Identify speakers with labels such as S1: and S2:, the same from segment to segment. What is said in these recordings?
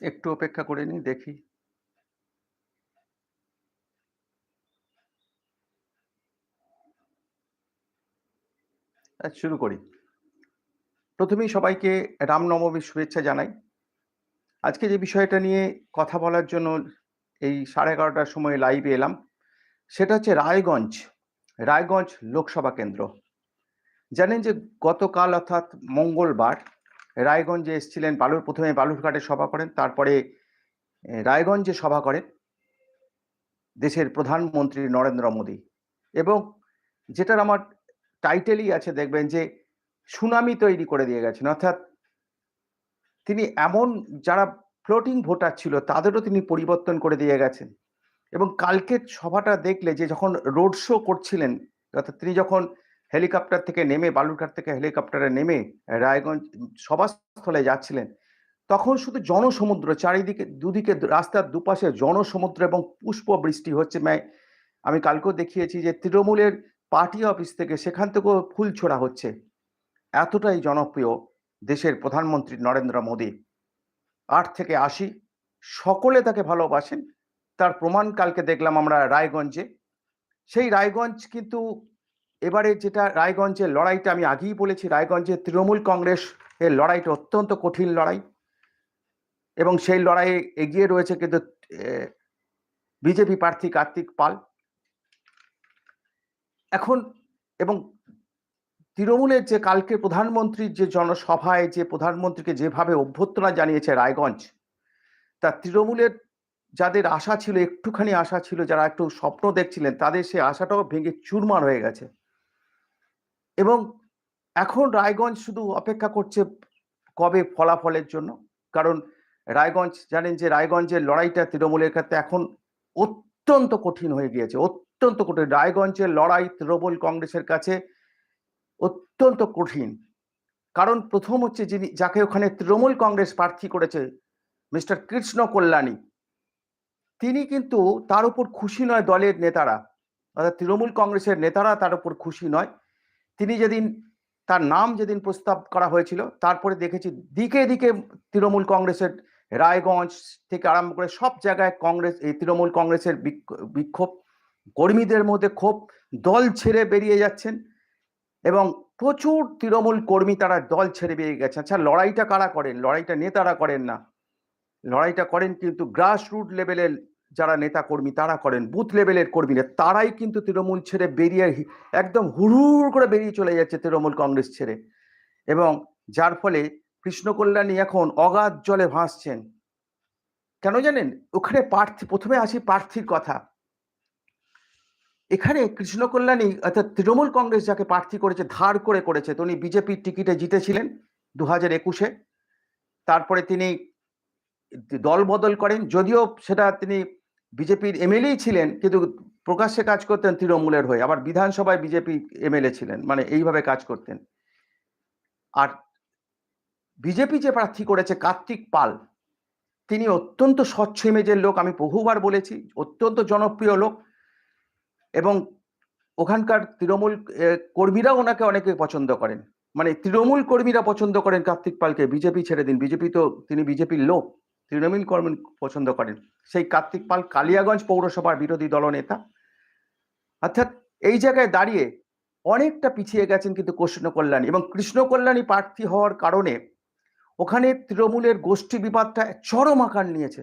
S1: একটু অপেক্ষা করে নিই, দেখি। আজ শুরু করি। প্রথমেই সবাইকে রামনবমীর শুভেচ্ছা জানাই। আজকে যে বিষয়টা নিয়ে কথা বলার জন্য এই সাড়ে এগারোটার সময় লাইভে এলাম, সেটা হচ্ছে রায়গঞ্জ রায়গঞ্জ লোকসভা কেন্দ্র। জানেন যে গতকাল অর্থাৎ মঙ্গলবার রায়গঞ্জে এসেছিলেন, বালুর প্রথমে বালুরঘাটে সভা করেন, তারপরে রায়গঞ্জে সভা করেন দেশের প্রধানমন্ত্রী নরেন্দ্র মোদী। এবং যেটার আমার টাইটেলই আছে, দেখবেন যে, সুনামি তৈরি করে দিয়ে গেছেন। অর্থাৎ তিনি এমন যারা ফ্লোটিং ভোটার ছিল, তাদেরও তিনি পরিবর্তন করে দিয়ে গেছেন। এবং কালকের সভাটা দেখলে যে, যখন রোড শো করছিলেন, অর্থাৎ তিনি যখন হেলিকপ্টার থেকে নেমে, বালুরঘাট থেকে হেলিকপ্টারে নেমে রায়গঞ্জ সভাস্থলে যাচ্ছিলেন। তখন শুধু জনসমুদ্র, চারিদিকে, দুদিকে রাস্তার দুপাশে জনসমুদ্র এবং পুষ্প বৃষ্টি হচ্ছে আমি কালকেও দেখিয়েছি যে তৃণমূলের পার্টি অফিস থেকে সেখান থেকেও ফুল ছোড়া হচ্ছে। এতটাই জনপ্রিয় দেশের প্রধানমন্ত্রী নরেন্দ্র মোদী। আট থেকে আশি, সকলে তাকে ভালোবাসেন। তার প্রমাণ কালকে দেখলাম আমরা রায়গঞ্জে। সেই রায়গঞ্জ কিন্তু এবারে যেটা রায়গঞ্জের লড়াইটা, আমি আগেই বলেছি রায়গঞ্জে তৃণমূল কংগ্রেস এর লড়াইটা অত্যন্ত কঠিন লড়াই। এবং সেই লড়াইয়ে এগিয়ে রয়েছে কিন্তু বিজেপি প্রার্থী কার্তিক পাল। এখন, এবং তৃণমূলের যে কালকে প্রধানমন্ত্রীর যে জনসভায় যে প্রধানমন্ত্রীকে যেভাবে অভ্যর্থনা জানিয়েছে রায়গঞ্জ, তা তৃণমূলের যাদের আশা ছিল, একটুখানি আশা ছিল, যারা একটু স্বপ্ন দেখছিলেন, তাদের সেই আশাটাও ভেঙে চুরমার হয়ে গেছে। এবং এখন রায়গঞ্জ শুধু অপেক্ষা করছে কবে ফলাফলের জন্য। কারণ রায়গঞ্জ, জানেন যে রায়গঞ্জের লড়াইটা তৃণমূলের ক্ষেত্রে এখন অত্যন্ত কঠিন হয়ে গিয়েছে, অত্যন্ত কঠিন। রায়গঞ্জের লড়াই তৃণমূল কংগ্রেসের কাছে অত্যন্ত কঠিন। কারণ প্রথম হচ্ছে যিনি, যাকে ওখানে তৃণমূল কংগ্রেস প্রার্থী করেছে, মিস্টার কৃষ্ণ কল্যাণী, তিনি কিন্তু তার উপর খুশি নয় দলের নেতারা, অর্থাৎ তৃণমূল কংগ্রেসের নেতারা তার উপর খুশি নয়। তিনি যেদিন, তার নাম যেদিন প্রস্তাব করা হয়েছিল, তারপরে দেখেছি দিকে দিকে তৃণমূল কংগ্রেসের রায়গঞ্জ থেকে আরম্ভ করে সব জায়গায় কংগ্রেস, এই তৃণমূল কংগ্রেসের বিক্ষোভ, কর্মীদের মধ্যে ক্ষোভ, দল ছেড়ে বেরিয়ে যাচ্ছেন এবং প্রচুর তৃণমূল কর্মী তারা দল ছেড়ে বেরিয়ে গেছে আচ্ছা লড়াইটা কারা করেন? লড়াইটা নেতারা করেন না। লড়াইটা করেন কিন্তু গ্রাসরুট লেভেলের যারা নেতা কর্মী, তারা করেন। বুথ লেভেলের কর্মীরা, তারাই কিন্তু তৃণমূল ছেড়ে বেরিয়ে একদম হুড়ুর করে বেরিয়ে চলে যাচ্ছে তৃণমূল কংগ্রেস ছেড়ে। এবং যার ফলে কৃষ্ণ কল্যাণী এখন অগাধ জলে ভাসছেন। কেন জানেন? ওখানে প্রার্থী প্রথমে আসি প্রার্থীর কথা। এখানে কৃষ্ণ কল্যাণী অর্থাৎ তৃণমূল কংগ্রেস যাকে প্রার্থী করেছে, ধার করে করেছে তিনি বিজেপির টিকিটে জিতেছিলেন দু হাজার একুশে। তারপরে তিনি দল বদল করেন, যদিও সেটা তিনি বিজেপির এমএলএই ছিলেন, কিন্তু প্রকাশ্যে কাজ করতেন তৃণমূলের হয়ে। আবার বিধানসভায় বিজেপি এমএলএ ছিলেন মানে এইভাবে কাজ করতেন। আর বিজেপি যে প্রার্থী করেছে কার্তিক পাল, তিনি অত্যন্ত স্বচ্ছ ইমেজের লোক, আমি বহুবার বলেছি, অত্যন্ত জনপ্রিয় লোক। এবং ওখানকার তৃণমূল কর্মীরাও ওনাকে অনেকে পছন্দ করেন। মানে তৃণমূল কর্মীরা পছন্দ করেন কার্তিক পালকে, বিজেপি ছেড়ে দিন। বিজেপি তো, তিনি বিজেপির লোক। তৃণমূল কর্মী পছন্দ করেন। সেই কার্তিক পাল কালিয়াগঞ্জ পৌরসভার বিরোধী দলনেতা। অর্থাৎ এই জায়গায় দাঁড়িয়ে অনেকটা পিছিয়ে গেছেন কিন্তু কৃষ্ণ কল্যাণী এবং কৃষ্ণ কল্যাণী প্রার্থী হওয়ার কারণে ওখানে তৃণমূলের গোষ্ঠী বিবাদটা চরম আকার নিয়েছে।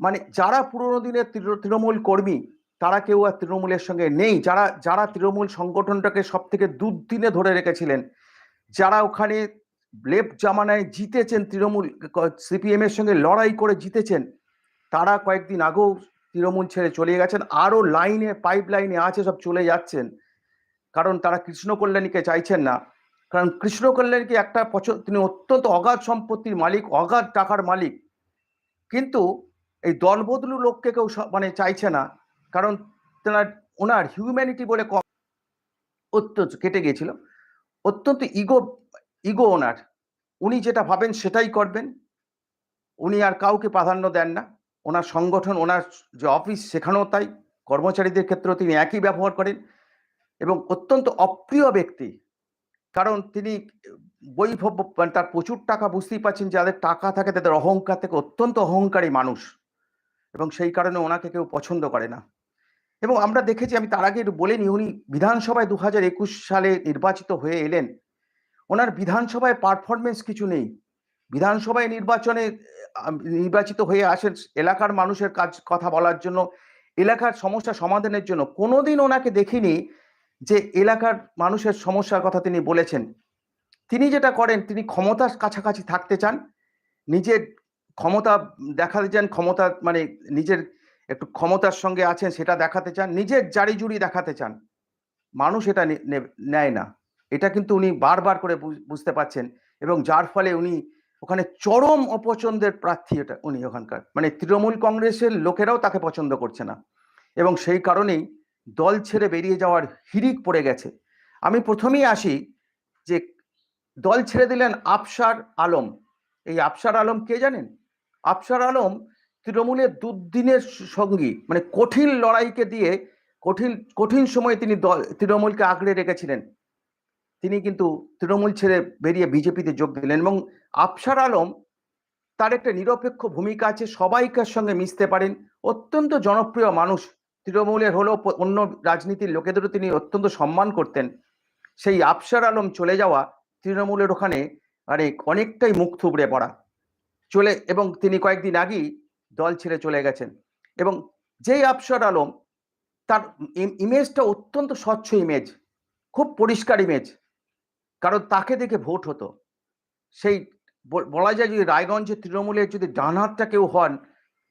S1: মানে যারা পুরোনো দিনের তৃণমূল কর্মী, তারা কেউ আর তৃণমূলের সঙ্গে নেই। যারা যারা তৃণমূল সংগঠনটাকে সব থেকে দুর্দিনে ধরে রেখেছিলেন, যারা ওখানে লেফট জামানায় জিতেছেন তৃণমূল সিপিএম এর সঙ্গে লড়াই করে জিতেছেন। তারা কয়েকদিন আগেও তৃণমূল ছেড়ে চলে গেছেন। আরও লাইনে পাইপ লাইনে আছে, সব চলে যাচ্ছেন। কারণ তারা কৃষ্ণ কল্যাণীকে চাইছেন না। কারণ কৃষ্ণ কল্যাণীকে একটা তিনি অত্যন্ত অগাধ সম্পত্তির মালিক, অগাধ টাকার মালিক। কিন্তু এই দল বদলু লোককে কেউ মানে চাইছে না। কারণ তেনার ওনার হিউম্যানিটি বলে কম অত্যন্ত কেটে গিয়েছিল। অত্যন্ত ইগো ইগো ওনার উনি যেটা ভাবেন সেটাই করবেন। উনি আর কাউকে প্রাধান্য দেন না। ওনার সংগঠন, ওনার যে অফিস সেখানেও তাই। কর্মচারীদের ক্ষেত্রেও তিনি একই ব্যবহার করেন এবং অত্যন্ত অপ্রিয় ব্যক্তি। কারণ তিনি বৈভব মানে তার প্রচুর টাকা বুঝতেই পারছেন যাদের টাকা থাকে তাদের অহংকার থেকে অত্যন্ত অহংকারী মানুষ। এবং সেই কারণে ওনাকে কেউ পছন্দ করে না। এবং আমরা দেখেছি, আমি তার আগে একটু বলিনি উনি বিধানসভায় দু হাজার একুশ সালে নির্বাচিত হয়ে এলেন। ওনার বিধানসভায় পারফরমেন্স কিছু নেই। বিধানসভায় নির্বাচনে নির্বাচিত হয়ে আসেন এলাকার মানুষের কাজ, কথা বলার জন্য, এলাকার সমস্যা সমাধানের জন্য। কোনোদিন ওনাকে দেখিনি যে এলাকার মানুষের সমস্যার কথা তিনি বলেছেন। তিনি যেটা করেন, তিনি ক্ষমতার কাছাকাছি থাকতে চান, নিজের ক্ষমতা দেখাতে চান, ক্ষমতা মানে নিজের একটু ক্ষমতার সঙ্গে আছেন, সেটা দেখাতে চান, নিজের জারি জুড়ি দেখাতে চান। মানুষ এটা নেয় না। এটা কিন্তু উনি বারবার করে বুঝ- বুঝতে পারছেন এবং যার ফলে উনি ওখানে চরম অপছন্দের প্রার্থী এটা উনি ওখানকার। মানে তৃণমূল কংগ্রেসের লোকেরাও তাকে পছন্দ করছে না। এবং সেই কারণেই দল ছেড়ে বেরিয়ে যাওয়ার হিড়িক পড়ে গেছে। আমি প্রথমেই আসি যে দল ছেড়ে দিলেন আফসার আলম। এই আফসার আলম কে জানেন? আফসার আলম তৃণমূলের দুদিনের সঙ্গী। মানে কঠিন লড়াইকে দিয়ে কঠিন কঠিন সময়ে তিনি দল, তৃণমূলকে আঁকড়ে রেখেছিলেন। তিনি কিন্তু তৃণমূল ছেড়ে বেরিয়ে বিজেপিতে যোগ দিলেন এবং আফসার আলম তার একটা নিরপেক্ষ ভূমিকা আছে, সবাইকার সঙ্গে মিশতে পারেন। অত্যন্ত জনপ্রিয় মানুষ। তৃণমূলের হলেও অন্য রাজনীতির লোকেদেরও তিনি অত্যন্ত সম্মান করতেন। সেই আফসার আলম চলে যাওয়া তৃণমূলের ওখানে মানে অনেকটাই মুখ থুবড়ে পড়া। চলে, এবং তিনি কয়েকদিন আগেই দল ছেড়ে চলে গেছেন। এবং যেই আফসার আলম, তার ইমেজটা অত্যন্ত স্বচ্ছ ইমেজ, খুব পরিষ্কার ইমেজ। কারণ তাকে দেখে ভোট হতো। সেই বলা যায় যদি রায়গঞ্জে তৃণমূলের যদি ডান হাতটা কেউ হন,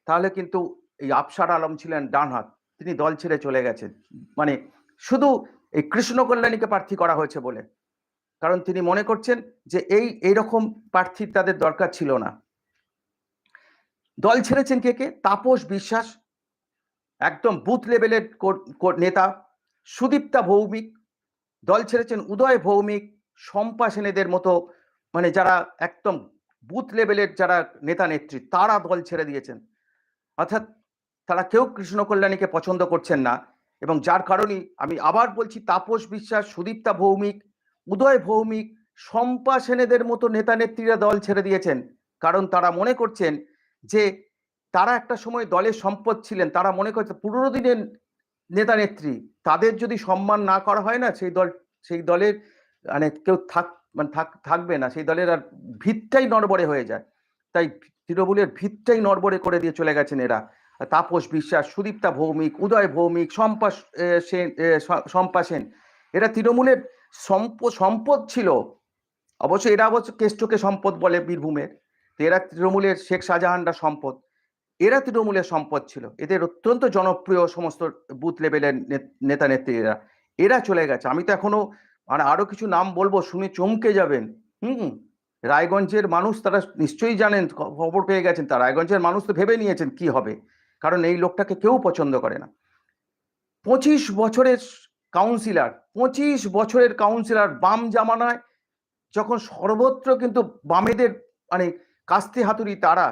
S1: তাহলে কিন্তু এই আফসার আলম ছিলেন ডান হাত তিনি দল ছেড়ে চলে গেছেন। মানে শুধু এই কৃষ্ণ কল্যাণীকে প্রার্থী করা হয়েছে বলে। কারণ তিনি মনে করছেন যে এই, এইরকম প্রার্থী তাদের দরকার ছিল না। দল ছেড়েছেন কে কে? তাপস বিশ্বাস, একদম বুথ লেভেলের নেতা। সুদীপ্তা ভৌমিক, দল ছেড়েছেন উদয় ভৌমিক শম্পা সেনেদের মতো মানে যারা একদম বুথ লেভেলের যারা নেতা নেত্রী, তারা দল ছেড়ে দিয়েছেন। অর্থাৎ তারা কেউ কৃষ্ণ কল্যাণীকে পছন্দ করছেন না এবং যার কারণেই আমি আবার বলছি তাপস বিশ্বাস, সুদীপ্তা ভৌমিক, উদয় ভৌমিক, শম্পা সেনেদের মতো নেতা নেত্রীরা দল ছেড়ে দিয়েছেন। কারণ তারা মনে করছেন যে তারা একটা সময় দলের সম্পদ ছিলেন, তারা মনে করছে পুরোনো দিনের নেতা নেত্রী, তাদের যদি সম্মান না করা হয় না সেই দল, সেই দলের মানে কেউ থাক মানে থাক, থাকবে না, সেই দলের আর ভিতটাই নড়বড়ে হয়ে যায়। তাই তৃণমূলের ভিতটাই নড়বড়ে করে দিয়ে চলে গেছেন এরা। তাপস বিশ্বাস, সুদীপ্তা ভৌমিক, উদয় ভৌমিক, শম্পা সেন শম্পা সেন, এরা তৃণমূলের সম্পদ ছিল। অবশ্য এরা অবশ্য কেষ্টকে সম্পদ বলে বীরভূমের। তো এরা তৃণমূলের শেখ শাহজাহানরা সম্পদ। এরা তৃণমূলের সম্পদ ছিল। এদের অত্যন্ত জনপ্রিয় সমস্ত বুথ লেভেলের নেতা নেত্রীরা এরা চলে গেছে। আমি তো এখনও মানে আরও কিছু নাম বলব, শুনে চমকে যাবেন। হুম রায়গঞ্জের মানুষ তারা নিশ্চয়ই জানেন খবর পেয়ে গেছেন তারা। রায়গঞ্জের মানুষ তো ভেবে নিয়েছেন কি হবে। কারণ এই লোকটাকে কেউ পছন্দ করে না। পঁচিশ বছরের কাউন্সিলর পঁচিশ বছরের কাউন্সিলর বাম জামানায় যখন সর্বত্র কিন্তু বামেদের মানে কাস্তে হাতুড়ি তারা,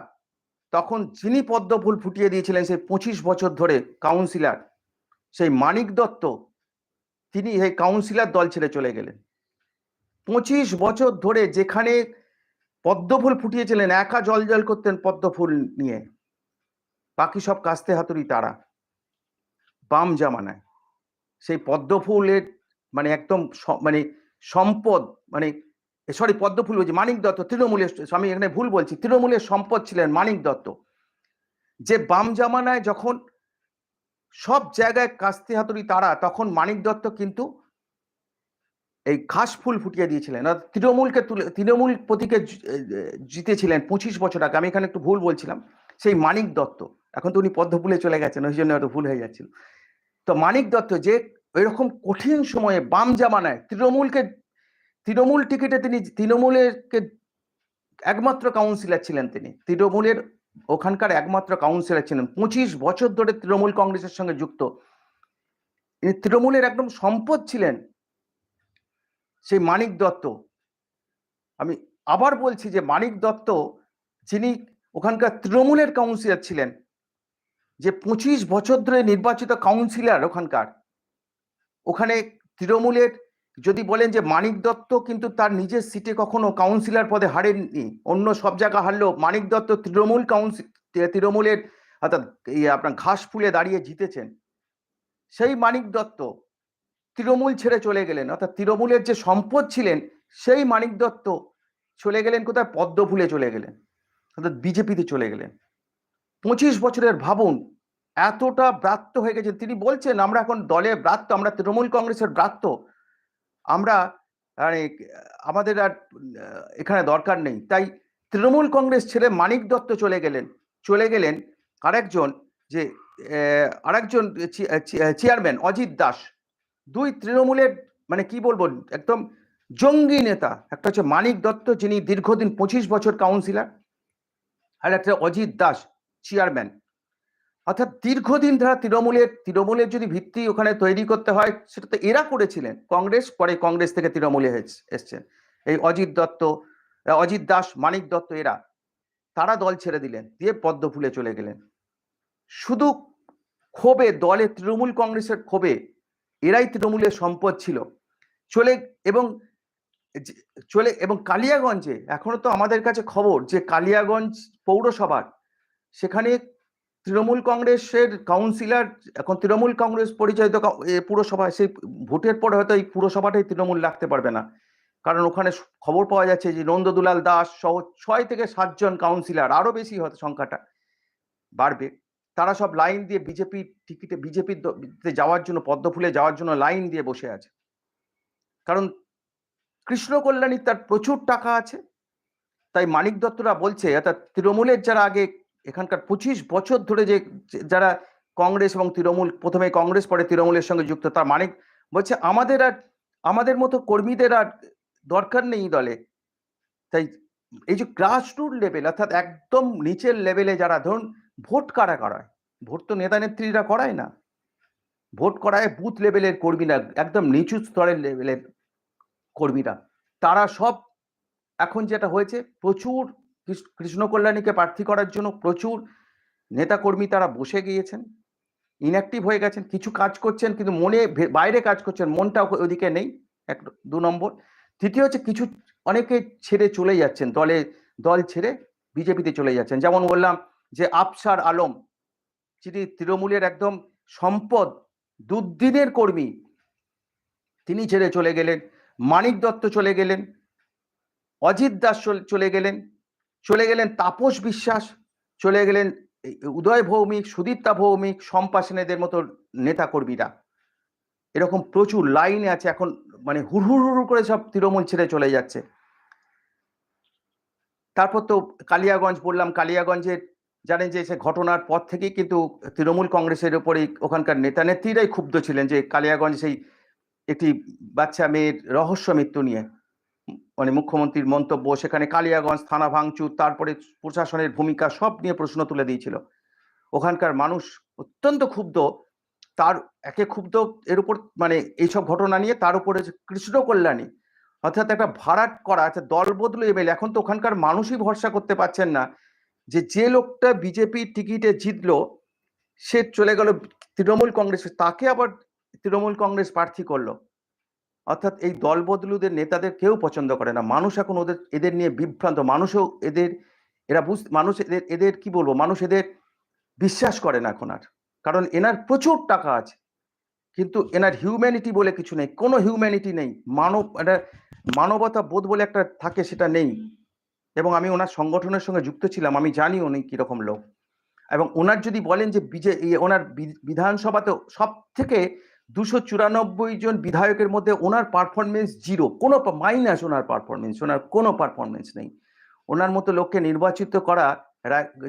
S1: তখন যিনি পদ্মফুল ফুটিয়ে দিয়েছিলেন সেই পঁচিশ বছর ধরে কাউন্সিলর সেই মানিক দত্ত তিনি এই কাউন্সিলর দল ছেড়ে চলে গেলেন। পঁচিশ বছর ধরে যেখানে পদ্মফুল ফুটিয়েছিলেন, একা জল জল করতেন পদ্মফুল নিয়ে। বাকি সব কাস্তে হাতুড়ি তারা। বাম জামানায়। সেই পদ্মফুলের মানে একদম মানে সম্পদ মানে সরি পদ্মফুল বলছি, মানিক দত্ত, তৃণমূলের আমি এখানে ভুল বলছি, তৃণমূলের সম্পদ ছিলেন মানিক দত্ত। যে বাম জামানায় যখন সব জায়গায় কাস্তে হাতুড়ি তারা, তখন মানিক দত্ত কিন্তু এই ঘাস ফুল ফুটিয়ে দিয়েছিলেন। তৃণমূলকে তুলে, তৃণমূল প্রতীকে জিতেছিলেন পঁচিশ বছর আগে। আমি এখানে একটু ভুল বলছিলাম। সেই মানিক দত্ত, এখন তো উনি পদ্মফুলে চলে গেছেন, ওই জন্য একটু ভুল হয়ে যাচ্ছিল। তো মানিক দত্ত যে এরকম কঠিন সময়ে বাম জামানায় তৃণমূলকে, তৃণমূল টিকিটে তিনি, তৃণমূলেরকে একমাত্র কাউন্সিলর ছিলেন তিনি। তৃণমূলের ওখানকার একমাত্র কাউন্সিলর ছিলেন। পঁচিশ বছর ধরে তৃণমূল কংগ্রেসের সঙ্গে যুক্ত। তিনি তৃণমূলের একদম সম্পদ ছিলেন। সেই মানিক দত্ত। আমি আবার বলছি যে মানিক দত্ত, যিনি ওখানকার তৃণমূলের কাউন্সিলর ছিলেন, যে পঁচিশ বছর ধরে নির্বাচিত কাউন্সিলর ওখানকার। ওখানে তৃণমূলের যদি বলেন যে মানিক দত্ত কিন্তু তার নিজের সিটে কখনো কাউন্সিলর পদে হারেননি, অন্য সব জায়গা হারলেও মানিক দত্ত তৃণমূল কাউন্সিল তৃণমূলের অর্থাৎ আপনার ঘাস ফুলে দাঁড়িয়ে জিতেছেন। সেই মানিক দত্ত তৃণমূল ছেড়ে চলে গেলেন, অর্থাৎ তৃণমূলের যে সম্পদ ছিলেন, সেই মানিক দত্ত চলে গেলেন কোথায়? পদ্ম ফুলে চলে গেলেন, অর্থাৎ বিজেপিতে চলে গেলেন। পঁচিশ বছরের ভাবুন, এতটা ব্রাত্য হয়ে গেছে তিনি বলছেন, আমরা এখন দলে ব্রাত্য, আমরা তৃণমূল কংগ্রেসের ব্রাত্য। আমরা মানে আমাদের আর এখানে দরকার নেই। তাই তৃণমূল কংগ্রেস ছেড়ে মানিক দত্ত চলে গেলেন চলে গেলেন আরেকজন যে আরেকজন চেয়ারম্যান অজিত দাস। দুই তৃণমূলের মানে কি বলব, একদম জঙ্গি নেতা। একটা হচ্ছে মানিক দত্ত, যিনি দীর্ঘদিন পঁচিশ বছর কাউন্সিলর, আর একটা অজিত দাস, চেয়ারম্যান। অর্থাৎ দীর্ঘদিন ধরে তৃণমূলের তৃণমূলের যদি ভিত্তি ওখানে তৈরি করতে হয়, সেটা তো এরা করেছিলেন। কংগ্রেস, পরে কংগ্রেস থেকে তৃণমূলে এস- এসছেন। এই অজিত দত্ত অজিত দাস, মানিক দত্ত এরা, তারা দল ছেড়ে দিলেন, দিয়ে পদ্ম ফুলে চলে গেলেন। শুধু ক্ষোভে, দলে তৃণমূল কংগ্রেসের ক্ষোভে, এরাই তৃণমূলের সম্পদ ছিল। চলে এবং চলে এবং কালিয়াগঞ্জে, এখনও তো আমাদের কাছে খবর যে কালিয়াগঞ্জ পৌরসভার, সেখানে তৃণমূল কংগ্রেসের কাউন্সিলর এখন তৃণমূল কংগ্রেস পরিচালিত কা- এ পুরসভা সেই ভোটের পরে হয়তো এই পুরসভাটাই তৃণমূল রাখতে পারবে না। কারণ ওখানে খবর পাওয়া যাচ্ছে যে নন্দদুলাল দাস সহ ছয় থেকে সাতজন কাউন্সিলর আরও বেশি হয়তো সংখ্যাটা বাড়বে। তারা সব লাইন দিয়ে বিজেপি টিকিটে বিজেপির যাওয়ার জন্য, পদ্মফুলে যাওয়ার জন্য লাইন দিয়ে বসে আছে। কারণ কৃষ্ণ কল্যাণীর তার প্রচুর টাকা আছে। তাই মানিক দত্তরা বলছে, অর্থাৎ তৃণমূলের যারা আগে এখানকার পঁচিশ বছর ধরে যে যারা কংগ্রেস এবং তৃণমূল, প্রথমে কংগ্রেস, পরে তৃণমূলের সঙ্গে যুক্ত, তার মানে বলছে আমাদের আর, আমাদের মতো কর্মীদের আর দরকার নেই দলে। তাই এই যে গ্রাসরুট লেভেল অর্থাৎ একদম নিচের লেভেলে যারা, ধরুন ভোট কারা করায়? ভোট তো নেতা নেত্রীরা করায় না। ভোট করায় বুথ লেভেলের কর্মীরা, একদম নিচু স্তরের লেভেলের কর্মীরা। তারা সব, এখন যেটা হয়েছে, প্রচুর কৃষ্ণ কল্যাণীকে প্রার্থী করার জন্য প্রচুর নেতাকর্মী তারা বসে গিয়েছেন। ইনঅ্যাক্টিভ হয়ে গেছেন, কিছু কাজ করছেন, কিন্তু মনে বাইরে কাজ করছেন, মনটা ওদিকে নেই, এক, দু নম্বর। তৃতীয় হচ্ছে কিছু অনেকে ছেড়ে চলে যাচ্ছেন, দলে, দল ছেড়ে বিজেপিতে চলে যাচ্ছেন। যেমন বললাম যে আফসার আলম, যিনি তৃণমূলের একদম সম্পদ দুদিনের কর্মী, তিনি ছেড়ে চলে গেলেন। মানিক দত্ত চলে গেলেন। অজিত দাস চলে গেলেন। চলে গেলেন তাপস বিশ্বাস, চলে গেলেন উদয় ভৌমিক, সুদীপ্তা ভৌমিক, শম্পা সেনেদের মতো নেতা কর্মীরা এরকম প্রচুর লাইনে আছে, এখন মানে হুড় হুড় করে সব তৃণমূল ছেড়ে চলে যাচ্ছে। তারপর তো কালিয়াগঞ্জ বললাম, কালিয়াগঞ্জের জানেন যে সে ঘটনার পর থেকেই কিন্তু তৃণমূল কংগ্রেসের উপরেই ওখানকার নেতা নেত্রীরাই ক্ষুব্ধ ছিলেন যে কালিয়াগঞ্জ সেই একটি বাচ্চা মেয়ের রহস্য মৃত্যু নিয়ে। মানে মুখ্যমন্ত্রীর মন্তব্য, সেখানে কালিয়াগঞ্জ, থানা ভাঙচুর, তারপরে প্রশাসনের ভূমিকা সব নিয়ে প্রশ্ন তুলে দিয়েছিল। ওখানকার মানুষ অত্যন্ত ক্ষুব্ধ, তার একে ক্ষুব্ধ এর উপর মানে এইসব ঘটনা নিয়ে তার উপরে কৃষ্ণ কল্যাণী, অর্থাৎ একটা ভাড়াট করা আছে দল বদলে এমএলএ এখন তো ওখানকার মানুষই ভরসা করতে পারছেন না যে যে লোকটা বিজেপির টিকিটে জিতলো, সে চলে গেল তৃণমূল কংগ্রেসে, তাকে আবার তৃণমূল কংগ্রেস প্রার্থী করল। অর্থাৎ এই দলবদলুদের নেতাদের কেউ পছন্দ করে না। মানুষ এখন ওদের, এদের নিয়ে বিভ্রান্ত। মানুষও এদের, এরা বুঝ, মানুষ এদের এদের কি বলব? মানুষ এদের বিশ্বাস করে না এখন আর। কারণ এনার প্রচুর টাকা আছে। কিন্তু এনার হিউম্যানিটি বলে কিছু নেই। কোনো হিউম্যানিটি নেই। মানব একটা মানবতা বোধ বলে একটা থাকে, সেটা নেই। এবং আমি ওনার সংগঠনের সঙ্গে যুক্ত ছিলাম। আমি জানি উনি কীরকম লোক। এবং ওনার যদি বলেন যে বিজে ওনার বিধানসভাতে সব থেকে দুশো চুরানব্বই জন বিধায়কের মধ্যে ওনার পারফরমেন্স জিরো কোনো মাইনাস ওনার পারফরমেন্স ওনার কোনো পারফরমেন্স নেই। ওনার মতো লোককে নির্বাচিত করা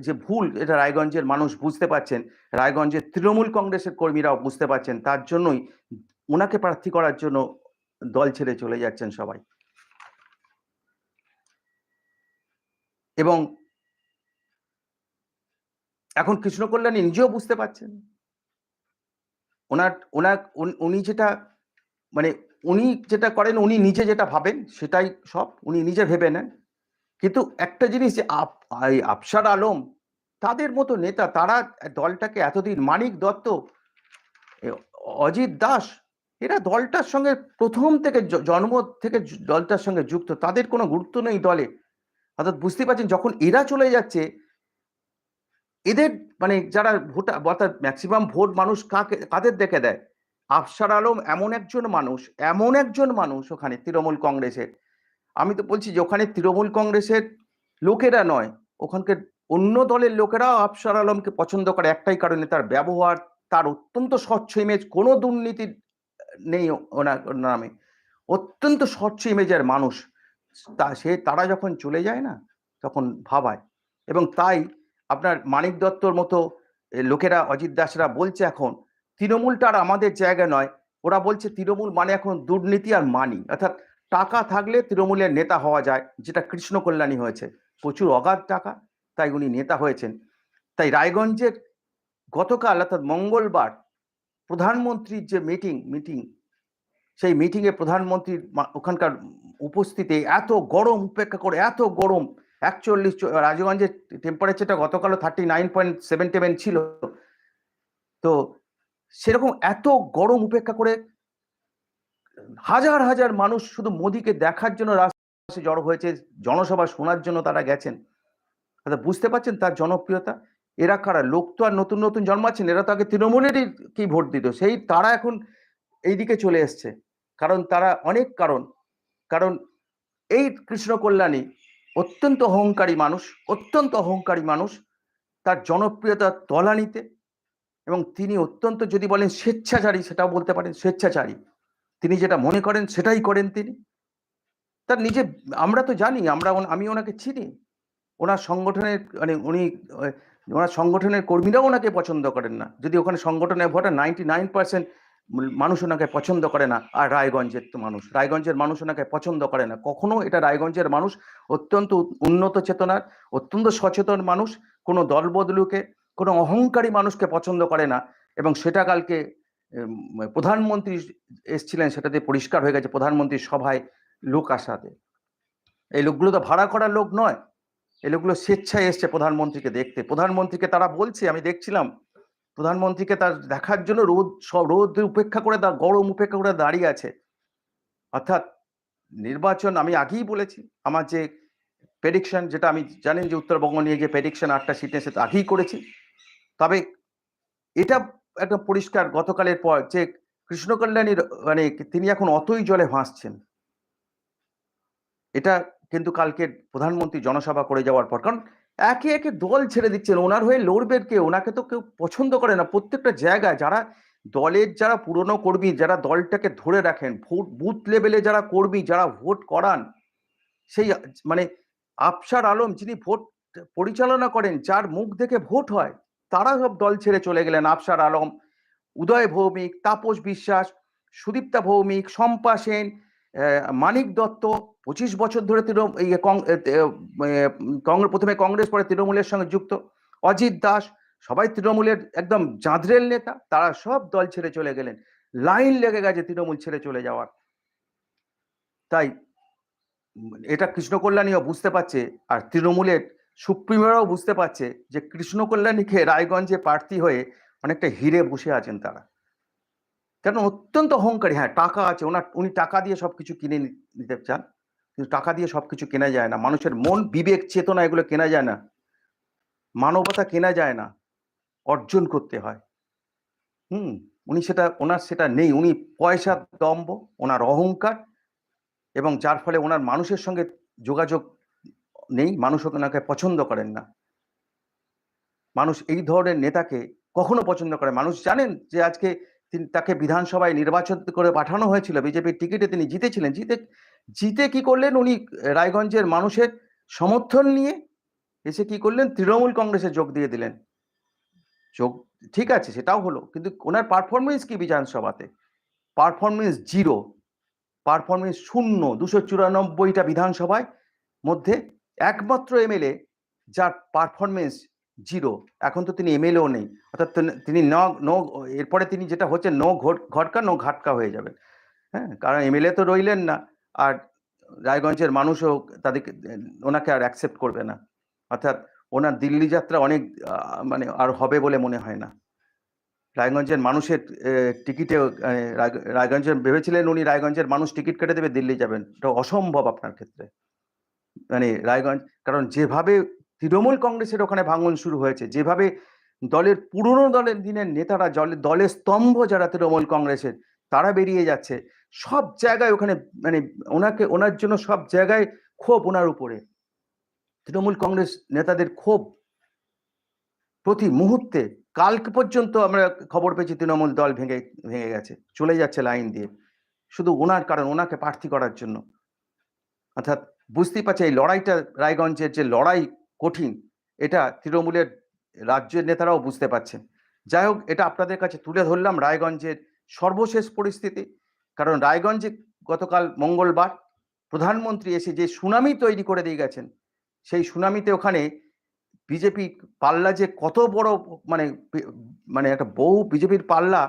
S1: যে ভুল, এটা রায়গঞ্জের মানুষ বুঝতে পারছেন। রায়গঞ্জের তৃণমূল কংগ্রেসের কর্মীরাও বুঝতে পারছেন। তার জন্যই ওনাকে প্রার্থী করার জন্য দল ছেড়ে চলে যাচ্ছেন সবাই। এবং এখন কৃষ্ণ কল্যাণী নিজেও বুঝতে পারছেন। ওনার ওনার উন- যেটা মানে উনি যেটা করেন, উনি নিজে যেটা ভাবেন, সেটাই সব, উনি নিজে ভেবে নেন। কিন্তু একটা জিনিস যে আফসার আলম, তাদের মতো নেতা, তারা দলটাকে এতদিন, মানিক দত্ত অজিত দাস, এরা দলটার সঙ্গে প্রথম থেকে জন্ম থেকে দলটার সঙ্গে যুক্ত, তাদের কোনো গুরুত্ব নেই দলে। অর্থাৎ বুঝতে পারছেন, যখন এরা চলে যাচ্ছে এদের মানে যারা ভোট, অর্থাৎ ম্যাক্সিমাম ভোট মানুষ কাকে, কাদের দেখে দেয়? আফসার আলম এমন একজন মানুষ, এমন একজন মানুষ ওখানে তৃণমূল কংগ্রেসের। আমি তো বলছি যে ওখানে তৃণমূল কংগ্রেসের লোকেরা নয়, ওখানকার অন্য দলের লোকেরাও আফসার আলমকে পছন্দ করে। একটাই কারণে তার ব্যবহার, তার অত্যন্ত স্বচ্ছ ইমেজ কোনো দুর্নীতি নেই ওনার নামে। অত্যন্ত স্বচ্ছ ইমেজের মানুষ। তা সে, তারা যখন চলে যায় না, তখন ভাবায়। এবং তাই আপনার মানিক দত্তর মতো লোকেরা, অজিত দাসরা বলছে এখন, তৃণমূলটা আর আমাদের জায়গা নয়। ওরা বলছে তৃণমূল মানে এখন দুর্নীতি আর মানি। অর্থাৎ টাকা থাকলে তৃণমূলের নেতা হওয়া যায়, যেটা কৃষ্ণ কল্যাণী হয়েছে। প্রচুর অগাধ টাকা, তাই উনি নেতা হয়েছেন। তাই রায়গঞ্জের গতকাল, অর্থাৎ মঙ্গলবার, প্রধানমন্ত্রীর যে মিটিং মিটিং সেই মিটিংয়ে প্রধানমন্ত্রীর ওখানকার উপস্থিতি, এত গরম, উপেক্ষা করে এত গরম একচল্লিশ রাজগঞ্জের টেম্পারেচারটা গতকালও thirty nine point seven seven ছিল। তো সেরকম এত গরম উপেক্ষা করে হাজার হাজার মানুষ শুধু মোদিকে দেখার জন্য রাস্তায় জড়ো হয়েছে, জনসভা শোনার জন্য তারা গেছেন। অর্থাৎ বুঝতে পারছেন তার জনপ্রিয়তা? এরা কারা? লোক তো আর নতুন নতুন জন্মাচ্ছেন, এরা তো আগে তৃণমূলেরই কি ভোট দিত? সেই তারা এখন এইদিকে চলে এসছে। কারণ তারা অনেক কারণ। কারণ এই কৃষ্ণ কল্যাণী অত্যন্ত অহংকারী মানুষ, অত্যন্ত অহংকারী মানুষ, তার জনপ্রিয়তা তলানিতে এবং তিনি অত্যন্ত যদি বলেন স্বেচ্ছাচারী, সেটাও বলতে পারেন স্বেচ্ছাচারী। তিনি যেটা মনে করেন, সেটাই করেন তিনি। তার নিজে, আমরা তো জানি, আমরা আমি ওনাকে চিনি। ওনার সংগঠনের মানে উনি ওনার সংগঠনের কর্মীরাও ওনাকে পছন্দ করেন না। যদি ওখানে সংগঠনের ভোটার নাইনটি নাইন পার্সেন্ট মানুষ ওনাকে পছন্দ করে না, আর রায়গঞ্জের তো মানুষ। রায়গঞ্জের মানুষ ওনাকে পছন্দ করে না। কখনো এটা রায়গঞ্জের মানুষ অত্যন্ত উন্নত চেতনার, অত্যন্ত সচেতন মানুষ, কোনো দলবদলুকে কোনো অহংকারী মানুষকে পছন্দ করে না, এবং সেটা কালকে প্রধানমন্ত্রী এসছিলেন সেটাতে পরিষ্কার হয়ে গেছে, প্রধানমন্ত্রীর সভায় লোক আসাতে। এই লোকগুলো তো ভাড়া করার লোক নয়। এই লোকগুলো স্বেচ্ছায় এসছে প্রধানমন্ত্রীকে দেখতে। প্রধানমন্ত্রীকে তারা বলছে, আমি দেখছিলাম প্রধানমন্ত্রীকে তার দেখার জন্য রোদ সব রোদ উপেক্ষা করে গরম উপেক্ষা করে দাঁড়িয়ে আছে। অর্থাৎ নির্বাচন আমি আগেই বলেছি, আমার যে প্রেডিকশন যেটা আমি জানেন যে উত্তরবঙ্গ নিয়ে যে প্রেডিকশন আটটা সিটে সেটা আগেই করেছি। তবে এটা একটা পরিষ্কার গতকালের পর যে কৃষ্ণ কল্যাণীর মানে তিনি এখন অতই জলে ভাসছেন। এটা কিন্তু কালকে প্রধানমন্ত্রী জনসভা করে যাওয়ার পর, কারণ একে একে দল ছেড়ে দিচ্ছেন ওনার হয়ে লড়বেন কে? ওনাকে তো কেউ পছন্দ করে না। প্রত্যেকটা জায়গায় যারা দলের যারা পুরনো কর্মী, যারা দলটাকে ধরে রাখেন, ভোট, বুথ লেভেলে যারা কর্মী, যারা ভোট করান, সেই মানে আফসার আলম যিনি ভোট পরিচালনা করেন, যার মুখ দেখে ভোট হয়, তারা সব দল ছেড়ে চলে গেলেন। আফসার আলম, উদয় ভৌমিক, তাপস বিশ্বাস, সুদীপ্তা ভৌমিক, শম্পা সেন মানিক দত্ত পঁচিশ বছর ধরে তৃণ এই কং- এ, এ, কংগ্রেস প্রথমে কংগ্রেস পরে তৃণমূলের সঙ্গে যুক্ত। অজিত দাস সবাই তৃণমূলের একদম জাঁদরেল নেতা তারা সব দল ছেড়ে চলে গেলেন। লাইন লেগে গেছে তৃণমূল ছেড়ে চলে যাওয়ার। তাই এটা কৃষ্ণ কল্যাণীও বুঝতে পারছে আর তৃণমূলের সুপ্রিমোরাও বুঝতে পারছে যে কৃষ্ণ কল্যাণীকে রায়গঞ্জে প্রার্থী হয়ে অনেকটা হিরে বসে আছেন তারা। কারণ অত্যন্ত অহংকারী। হ্যাঁ টাকা আছে, ওনার, উনি টাকা দিয়ে সব কিছু কিনে নিতে চান। কিন্তু টাকা দিয়ে সব কিছু কেনা যায় না। মানুষের মন, বিবেক, চেতনা এগুলো কেনা যায় না। মানবতা কেনা যায় না। অর্জন করতে হয়। হুম, উনি সেটা, ওনার সেটা নেই। উনি পয়সার দম্ভ, ওনার অহংকার এবং যার ফলে ওনার মানুষের সঙ্গে যোগাযোগ নেই। মানুষ ওনাকে পছন্দ করেন না। মানুষ এই ধরনের নেতাকে কখনো পছন্দ করে মানুষ জানেন যে আজকে তিনি, তাকে বিধানসভায় নির্বাচন করে পাঠানো হয়েছিল, বিজেপির টিকিটে তিনি জিতেছিলেন। জিতে জিতে কি করলেন? উনি রায়গঞ্জের মানুষের সমর্থন নিয়ে এসে কি করলেন? তৃণমূল কংগ্রেসে যোগ দিয়ে দিলেন। যোগ, ঠিক আছে, সেটাও হলো, কিন্তু ওনার পারফরমেন্স কি বিধানসভাতে? পারফরমেন্স জিরো পারফরমেন্স শূন্য, দুশো চুরানব্বইটা বিধানসভায় মধ্যে একমাত্র এমএলএ যার পারফরমেন্স জিরো। এখন তো তিনি এমএলএও নেই। অর্থাৎ তিনি- ন, নো, এরপরে তিনি যেটা হচ্ছে নো ঘট, ঘটকা, নো ঘাটকা হয়ে যাবেন। হ্যাঁ কারণ এমএলএ তো রইলেন না। আর রায়গঞ্জের মানুষও তাদেরকে, ওনাকে আর অ্যাকসেপ্ট করবে না। অর্থাৎ ওনার দিল্লি যাত্রা অনেক মানে আর হবে বলে মনে হয় না। রায়গঞ্জের মানুষের টিকিটে রায়- রায়গঞ্জের ভেবেছিলেন উনি রায়গঞ্জের মানুষ টিকিট কেটে দেবে, দিল্লি যাবেন। এটা অসম্ভব আপনার ক্ষেত্রে। মানে রায়গঞ্জ, কারণ যেভাবে তৃণমূল কংগ্রেসের ওখানে ভাঙন শুরু হয়েছে। যেভাবে দলের পুরনো দলের দিনের নেতারা দলের দলের স্তম্ভ যারা তৃণমূল কংগ্রেসের, তারা বেরিয়ে যাচ্ছে। সব জায়গায় ওখানে মানে ওনাকে, ওনার জন্য সব জায়গায় ক্ষোভ ওনার উপরে। তৃণমূল কংগ্রেস নেতাদের ক্ষোভ প্রতি মুহূর্তে, কালকে পর্যন্ত আমরা খবর পেয়েছি তৃণমূল দল ভেঙে ভেঙে গেছে, চলে যাচ্ছে লাইন দিয়ে। শুধু ওনার কারণ, ওনাকে প্রার্থী করার জন্য। অর্থাৎ বুঝতেই পারছে এই লড়াইটা, রায়গঞ্জের যে লড়াই কঠিন। এটা তৃণমূলের রাজ্যের নেতারাও বুঝতে পারছেন। যাই হোক, এটা আপনাদের কাছে তুলে ধরলাম রায়গঞ্জের সর্বশেষ পরিস্থিতি। কারণ রায়গঞ্জে গতকাল মঙ্গলবার প্রধানমন্ত্রী এসে যে সুনামি তৈরি করে দিয়ে গেছেন, সেই সুনামিতে ওখানে বিজেপি পাল্লা যে কত বড় মানে মানে একটা বহু বিজেপির পাল্লা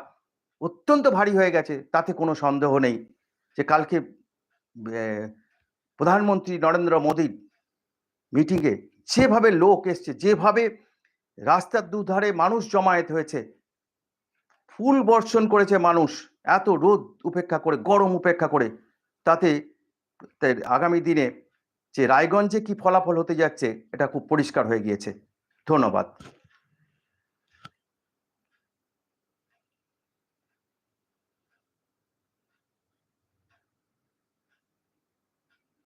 S1: অত্যন্ত ভারী হয়ে গেছে, তাতে কোনো সন্দেহ নেই যে কালকে প্রধানমন্ত্রী নরেন্দ্র মোদীর মিটিংয়ে যেভাবে লোক এসছে, যেভাবে রাস্তার দুধারে মানুষ জমায়েত হয়েছে, ফুল বর্ষণ করেছে মানুষ, এত রোদ উপেক্ষা করে, গরম উপেক্ষা করে, তাতে আগামী দিনে যে রায়গঞ্জে কি ফলাফল হতে যাচ্ছে, এটা খুব পরিষ্কার হয়ে গিয়েছে। ধন্যবাদ।